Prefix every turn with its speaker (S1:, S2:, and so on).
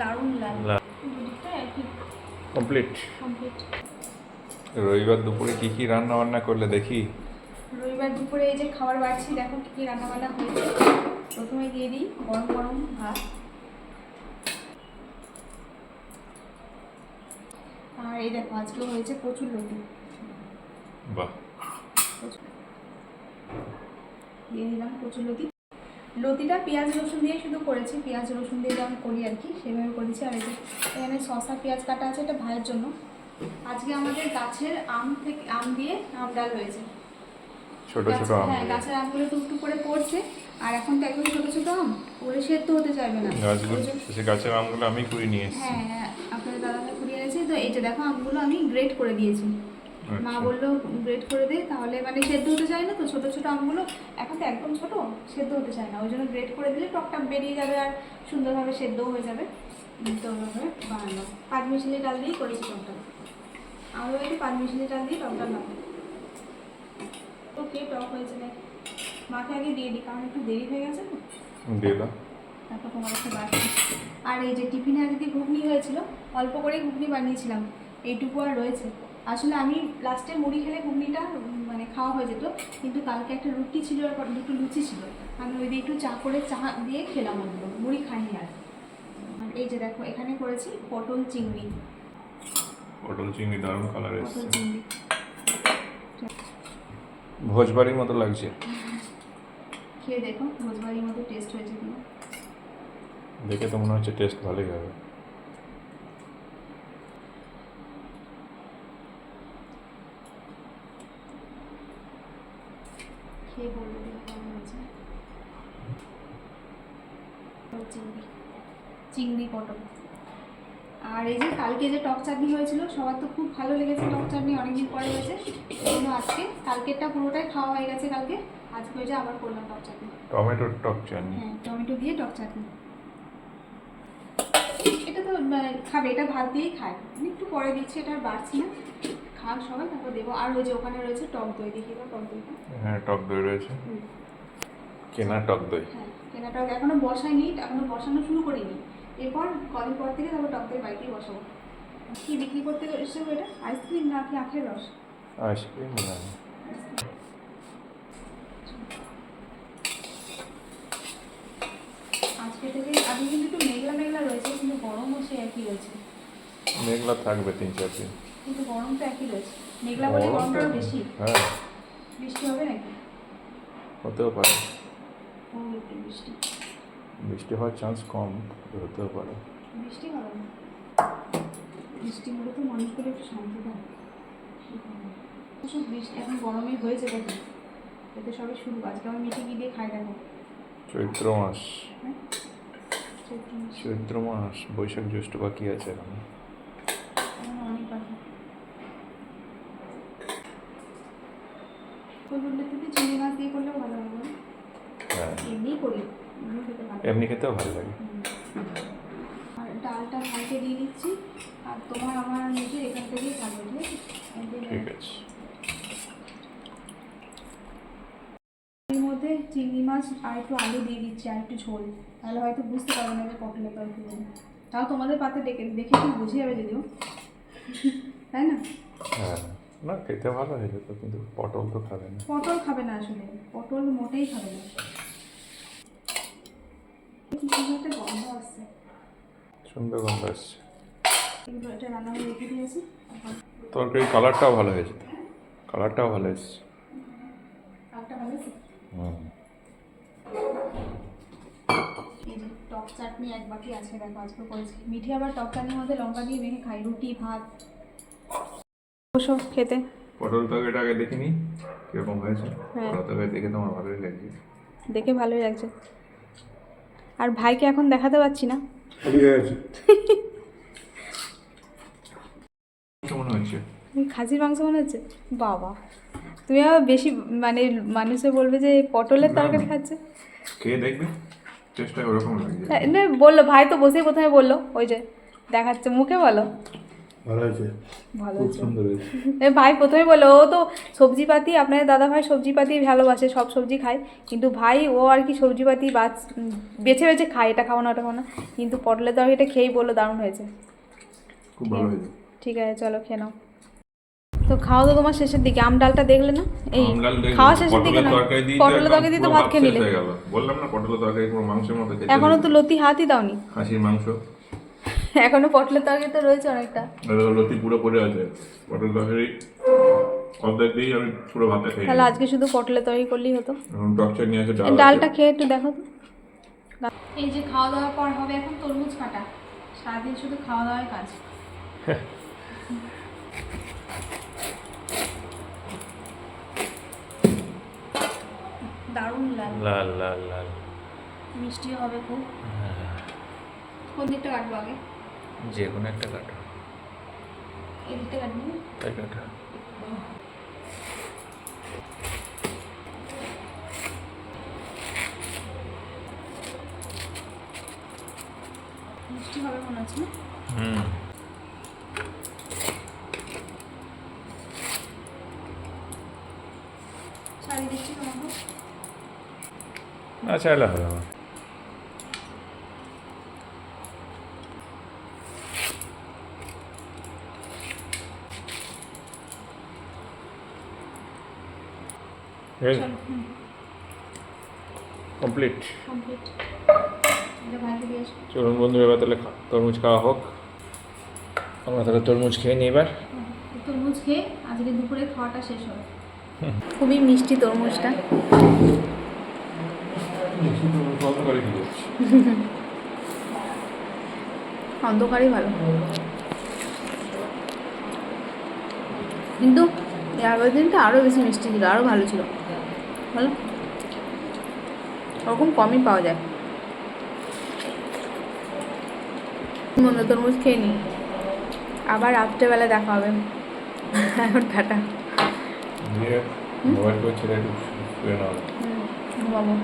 S1: দারুণ লাল
S2: complete.
S1: Complete.
S2: রবিবার দুপুরে কি কি রান্না বান্না করলে দেখি?
S1: রবিবার দুপুরে এই যে খাবার বাড়ছি দেখো কী কী রান্নাবান্না হয়েছে। প্রথমে দিয়ে দিই গরম গরম ভাত। আর এই দেখো আজকে হয়েছে প্রচুর লতি।
S2: বাহ।
S1: দিয়ে দিলাম প্রচুর লতি। লতিটা পেঁয়াজ রসুন দিয়ে শুধু করেছি। পেঁয়াজ রসুন দিয়ে যেমন করি আর কি সেভাবে করেছি। আর এখানে শসা পেঁয়াজ কাটা আছে এটা ভাইয়ের জন্য। আজকে আমাদের গাছের আম থেকে আম দিয়ে আম ডাল হয়েছে।
S2: ছোট ছোট আম
S1: হ্যাঁ গাছের আমগুলো টুকটুক করে পড়ছে। আর এখন তো একদম ছোটো ছোটো আম ওরে সেদ্ধ হতে চাইবে না।
S2: গাছগুলো সে গাছের আমগুলো আমি কুড়ি নিয়ে এসেছি।
S1: হ্যাঁ হ্যাঁ আপনাদের দাদাকে ঘুরিয়ে এনেছি। তো এই যে দেখো আমগুলো আমি গ্রেট করে দিয়েছি। মা
S2: আচ্ছা।
S1: বলল গ্রেট করে দে। তাহলে মানে সেদ্ধ হতে চায় না তো ছোটো ছোটো আমগুলো এখন তো একদম ছোটো সেদ্ধ হতে চায় না। ওই জন্য গ্রেট করে দিলে টকটা বেরিয়ে যাবে আর সুন্দরভাবে সেদ্ধও হয়ে যাবে। তো ওইভাবে বানানো। পাঁচ মিশালি ডাল দিয়েই করেছি টকটা। আমাদের বাড়িতে পাঁচ মিশালি ডাল দিয়ে টকটা বানাবো তো কে টক হয়েছে নাকি মাকে আগে দিয়ে দিই কারণ একটু দেরি হয়ে গেছে তো।
S2: দিয়ে দাও।
S1: তারপর তোমার কাছে বাড়ি আর এই যে টিফিনে আজকে ঘুগনি হয়েছিল অল্প করে ঘুগনি বানিয়েছিলাম। এইটুকু আর রয়েছে। আসলে আমি লাস্টে মুড়ি খেলে ঘুগনিটা মানে খাওয়া হয়ে যেত কিন্তু কালকে একটা রুটি ছিল আর দুটো লুচি ছিল। আমি ওই দিয়ে একটু চা করে চা দিয়ে খেলাম ওগুলো মুড়ি খাইনি আর। এই যে দেখো এখানে করেছি পটল চিংড়ি।
S2: পটল চিংড়ি দারুণ কালার
S1: পটল
S2: এসছে
S1: চিংড়ি।
S2: ভোজবাড়ির মতো লাগছে।
S1: খেয়ে দেখো ভোজবাড়ির মতো টেস্ট হয়েছে কিনা।
S2: দেখে তো মনে হচ্ছে টেস্ট ভালোই হবে।
S1: খেয়ে বলব দেখো কেমন হয়েছে। চিংড়ি চিংড়ি পটল। আর এই যে কালকে যে টক চাটনি হয়েছিল সবার তো খুব ভালো লেগেছে টক চাটনি অনেকদিন পরে হয়েছে। জন্য আজকে কালকেরটা পুরোটাই খাওয়া হয়ে গেছে কালকে। আজকে যে আবার করলাম টক চাটনি।
S2: টমেটোর টক চাটনি।
S1: হ্যাঁ টমেটো দিয়ে টক চাটনি। এটা তো খাবে এটা ভাত দিয়েই খায়। একটু পরে দিচ্ছি এটা আর বাড়ছি না। খাক সবাই তারপর দেবো। আর ওই যে ওখানে রয়েছে টক দই দেখি বা টক দইটা।
S2: হ্যাঁ টক দই রয়েছে। কেনা টক দই।
S1: হ্যাঁ কেনা টক এখনও বসাইনি এখনও বসানো শুরু করিনি। এরপর কদিন পর থেকে তারপর টক দই বাড়িতেই বসাবো। কি বিক্রি করতে এসেছ এটা? আইসক্রিম না কি আখের রস?
S2: আইসক্রিম না।
S1: আজকে থেকে আজকে কিন্তু একটু মেঘলা মেঘলা রয়েছে কিন্তু গরমও সে একই রয়েছে।
S2: মেঘলা থাকবে তিন চার দিন।
S1: কিন্তু গরম তো একই রয়েছে। মেঘলা বলে গরমটা বেশি।
S2: হ্যাঁ।
S1: বৃষ্টি হবে নাকি?
S2: হতেও পারে।
S1: বৃষ্টি।
S2: বৃষ্টি হওয়ার চান্স কম হতেও পারে।
S1: বৃষ্টি হবে না। বৃষ্টি হলে তো মানুষগুলো একটু শান্তি পায় বৃষ্টি এখন গরমে হয়েছে দেখো। এতে সবে শুরু। আজকে আমার মিঠে দিয়ে খাই দেখো?
S2: চৈত্র মাস।
S1: হ্যাঁ? চৈত্র মাস।
S2: বৈশাখ জ্যৈষ্ঠ বাকি আছে এখন
S1: অনেক বাকি থেকে চিংড়ি মাছ দিয়ে করলেও ভালো হবে?
S2: হ্যাঁ।
S1: করি এমনি
S2: এমনি খেতেও ভালো লাগে।
S1: আর ডালটা ভাইকে দিয়ে দিচ্ছি আর তোমার আমার নিজে এখান থেকেই খাবে ঠিক আছে? এর মধ্যে চিংড়ি মাছ আর একটু আলু দিয়ে দিচ্ছি আর একটু ঝোল। তাহলে হয়তো বুঝতে পারবে না যে পটলের তরকারি তাও তোমাদের পাতে দেখে দেখে একটু বুঝে যাবে যদিও। তাই না?
S2: হ্যাঁ। না খেতে ভালো হয়ে যেত কিন্তু পটল তো খাবে না।
S1: পটল খাবে না আসলে পটল মোটেই খাবে না। গন্ধ আসছে।
S2: সুন্দর গন্ধ আসছে।
S1: এগুলো এটা রান্না করে রেখে দিয়েছি।
S2: তরকারি কালারটাও ভালো হয়েছে কালারটাও ভালো এসছে।
S1: ভালো আছে
S2: হুম।
S1: টক চাটনি এক বাটি আছে দেখো আজকে করেছি। মিঠি আবার টক চাটনির মধ্যে লঙ্কা দিয়ে মেখে খাই রুটি ভাত। ওসব খেতে।
S2: পটল তরকারিটা আগে দেখিনি কীরকম হয়েছে।
S1: হ্যাঁ।
S2: পটল তরকারি দেখে তোমার ভালোই লাগছে।
S1: দেখে ভালোই লাগছে। আর ভাইকে এখন দেখাতে পাচ্ছি না।
S2: ঠিক আছে। কেমন হয়েছে
S1: খাসির মাংস মনে হচ্ছে? বাবা। তুমি আবার বেশি মানে মানুষে বলবে যে পটলের তরকারি খাচ্ছে?
S2: খেয়ে দেখবে। চেষ্টা ওরকম
S1: না, বলল ভাই তো বসেই প্রথমে বলল ওই যে দেখাচ্ছে মুখে বলো।
S3: ভালো হয়েছে।
S1: ভালো
S2: খুব সুন্দর হয়েছে।
S1: ভাই প্রথমে বলে ও তো সবজিপাতি আপনাদের দাদা ভাই সবজিপাতি ভালোবাসে সব সবজি খায়। কিন্তু ভাই ও আর কি সবজিপাতি উম, বেছে বেছে খায় এটা খাও না ওটা খাও না। কিন্তু পটলের তরকারিটা খেয়েই বলল দারুণ হয়েছে।
S3: খুব ভালো হয়েছে।
S1: ঠিক আছে চলো খেয়ে নাও। তো খাওয়া তো তোমার শেষের দিকে আম ডালটা দেখলে না? এই খাওয়া শেষের দিকে
S4: পটলের
S1: না
S4: তরকারি দিয়ে
S1: পটলের তরকারি দিয়ে তো ভাত খেয়ে নিলে।
S4: বললাম না পটলের তরকারি পুরো মাংসের মতো
S1: এখনও তো লতি হাতই দাওনি।
S4: খাসির মাংস।
S1: এখনও পটলের তরকারি তো রয়েছে অনেকটা।
S4: লতি পুরো পড়ে আছে। পটল তরকারি অর্ধেক দিয়েই আমি পুরো ভাতটা খেয়ে
S1: তাহলে আজকে শুধু পটলের তরকারি করলেই হতো?
S4: এখন টকচার নিয়ে আসে ডাল
S1: ডালটা খেয়ে একটু দেখো তো। এই যে খাওয়া দাওয়ার পর হবে এখন তরমুজ কাটা। সারাদিন শুধু খাওয়া দাওয়ার কাজ। দারুণ লাগে।
S2: লাল লাল লাল।
S1: মিষ্টিও হবে খুব। কোন দিকটা কাটবো আগে?
S2: যে কোনো একটা কাটো। তাই কাটা।
S1: মিষ্টি হবে মনে হচ্ছে না?
S2: হুম। না? চাইলে হবে আমার কমপ্লিট। চলুন বন্ধুরা এবার তাহলে তরমুজ খাওয়া হোক। আমরা তাহলে তরমুজ খেয়ে নিই এবার।
S1: তরমুজ খেয়ে আজকে দুপুরে খাওয়াটা শেষ হবে। খুবই মিষ্টি তরমুজটা। অন্ধকারই ভালো। কিন্তু এর আগের দিনটা আরও বেশি মিষ্টি ছিল আরও ভালো ছিল। বলো ওরকম কমই পাওয়া যায়। মনে তরমুজ খেয়ে নিই আবার রাত্রেবেলা দেখা হবে। এখন টাটা। ঘুমাবো।